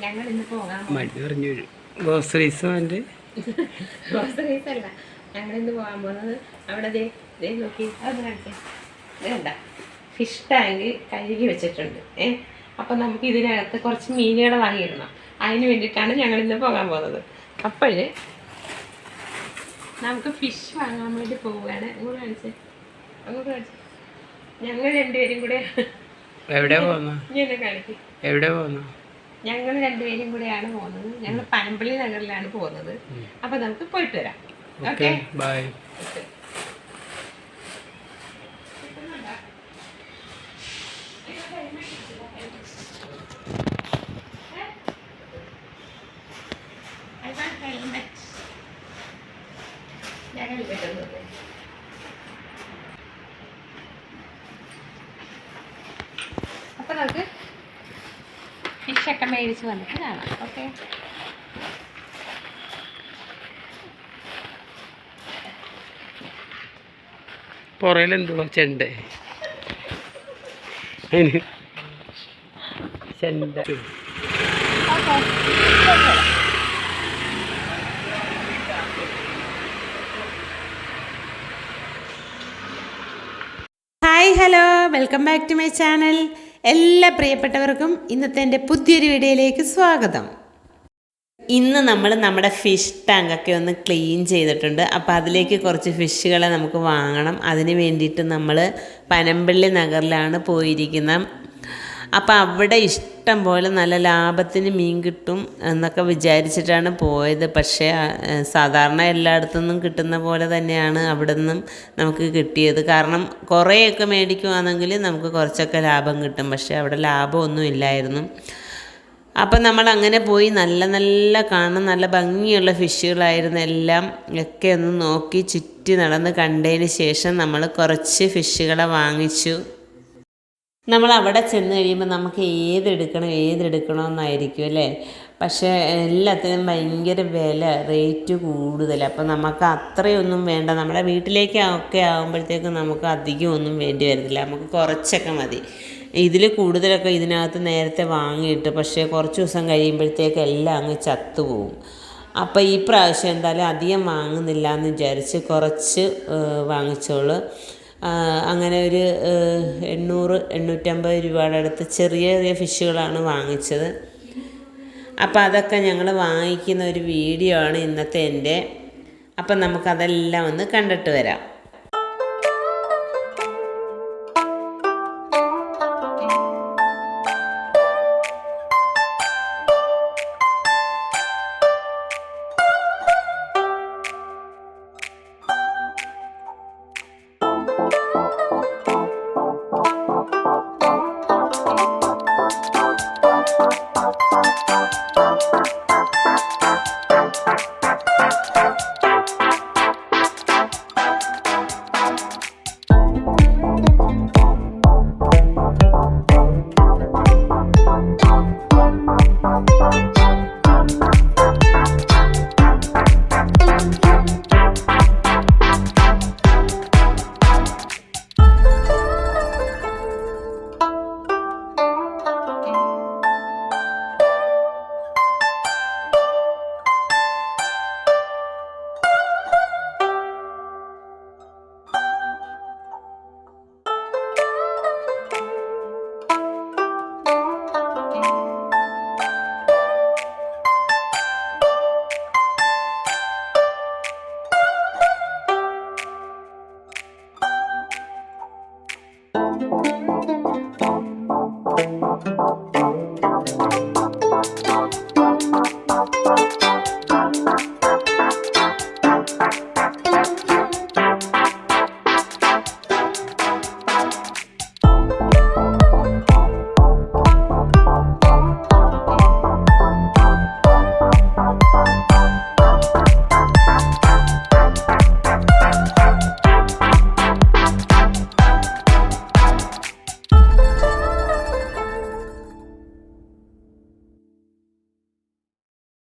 ഞങ്ങൾ ഇന്ന് പോകാൻ മടി പറഞ്ഞു ഗ്രോസറീസ് വേണ്ട? ഗ്രോസറീസ് അല്ല. ഞങ്ങൾ ഇന്ന് പോകാൻ പോകുന്നത് അവിടെ ദേ ദേ നോക്കി. അത് കാണിച്ചേ. വേണ്ട ഫിഷ് ടാങ്ക് കഴുകി വെച്ചിട്ടുണ്ട്. ഏ? അപ്പം നമുക്ക് ഇതിനകത്ത് കുറച്ച് മീനുകൾ വാങ്ങിയിടണം. അതിന് വേണ്ടിട്ടാണ് ഞങ്ങൾ ഇന്ന് പോകാൻ പോകുന്നത്. അപ്പോഴ് നമുക്ക് ഫിഷ് വാങ്ങാൻ വേണ്ടി പോവുകയാണ്. അങ്ങോട്ട് കാണിച്ചേ. അങ്ങോട്ട് കാണിച്ചേ. ഞങ്ങൾ രണ്ടുപേരും കൂടെ എവിടെ പോകുന്നു എവിടെ പോന്നു ഞങ്ങൾ രണ്ടുപേരും കൂടെയാണ് പോകുന്നത്. ഞങ്ങൾ പനമ്പള്ളി നഗറിലാണ് പോകുന്നത്. അപ്പൊ നമുക്ക് പോയിട്ട് വരാം. Okay bye. അപ്പൊ നമുക്ക് ഫിഷൊക്കെ മേടിച്ച് വന്നിട്ട് കാണാം. ഓക്കെ പുറയിൽ എന്തുവാ ചെണ്ട. ചെണ്ട hi hello welcome back to my channel എല്ലാ പ്രിയപ്പെട്ടവർക്കും ഇന്നത്തെ എന്റെ പുതിയൊരു വീഡിയോയിലേക്ക് സ്വാഗതം. ഇന്ന് നമ്മൾ നമ്മുടെ ഫിഷ് ടാങ്കൊക്കെ ഒന്ന് ക്ലീൻ ചെയ്തിട്ടുണ്ട്. അപ്പോൾ അതിലേക്ക് കുറച്ച് ഫിഷുകളെ നമുക്ക് വാങ്ങണം. അതിന് വേണ്ടിയിട്ട് നമ്മൾ പനമ്പള്ളി നഗറിലാണ് പോയിരിക്കുന്നത്. അപ്പോൾ അവിടെ ഇഷ്ടം പോലെ നല്ല ലാഭത്തിന് മീൻ കിട്ടും എന്നൊക്കെ വിചാരിച്ചിട്ടാണ് പോയത്. പക്ഷേ സാധാരണ എല്ലായിടത്തുനിന്നും കിട്ടുന്ന പോലെ തന്നെയാണ് അവിടെ നിന്നും നമുക്ക് കിട്ടിയത്. കാരണം കുറേയൊക്കെ മേടിക്കുവാണെങ്കിൽ നമുക്ക് കുറച്ചൊക്കെ ലാഭം കിട്ടും. പക്ഷേ അവിടെ ലാഭമൊന്നും ഇല്ലായിരുന്നു. അപ്പം നമ്മൾ അങ്ങനെ പോയി നല്ല നല്ല കാണാൻ നല്ല ഭംഗിയുള്ള ഫിഷുകളായിരുന്നു എല്ലാം. ഒക്കെ ഒന്ന് നോക്കി ചുറ്റി നടന്ന് കണ്ടതിന് ശേഷം നമ്മൾ കുറച്ച് ഫിഷുകളെ വാങ്ങിച്ചു. നമ്മൾ അവിടെ ചെന്ന് കഴിയുമ്പോൾ നമുക്ക് ഏതെടുക്കണം ഏതെടുക്കണമെന്നായിരിക്കും അല്ലേ? പക്ഷേ എല്ലാത്തിനും ഭയങ്കര വില റേറ്റ് കൂടുതൽ അപ്പോൾ നമുക്ക് അത്രയൊന്നും വേണ്ട. നമ്മുടെ വീട്ടിലേക്കൊക്കെ ആകുമ്പോഴത്തേക്കും നമുക്ക് അധികം ഒന്നും വേണ്ടി വരത്തില്ല. നമുക്ക് കുറച്ചൊക്കെ മതി. ഇതിൽ കൂടുതലൊക്കെ ഇതിനകത്ത് നേരത്തെ വാങ്ങിയിട്ട് പക്ഷേ കുറച്ച് ദിവസം കഴിയുമ്പോഴത്തേക്ക് എല്ലാം അങ്ങ് ചത്തുപോകും അപ്പോൾ ഈ പ്രാവശ്യം എന്തായാലും അധികം വാങ്ങുന്നില്ല എന്ന് വിചാരിച്ച് കുറച്ച് വാങ്ങിച്ചോളൂ. അങ്ങനെ ഒരു എണ്ണൂറ് എണ്ണൂറ്റമ്പത് രൂപയുടെ അടുത്ത് ചെറിയ ചെറിയ ഫിഷുകളാണ് വാങ്ങിച്ചത്. അപ്പോൾ അതൊക്കെ ഞങ്ങൾ വാങ്ങിക്കുന്ന ഒരു വീഡിയോ ആണ് ഇന്നത്തെ എന്റെ. അപ്പം നമുക്കതെല്ലാം ഒന്ന് കണ്ടിട്ട് വരാം.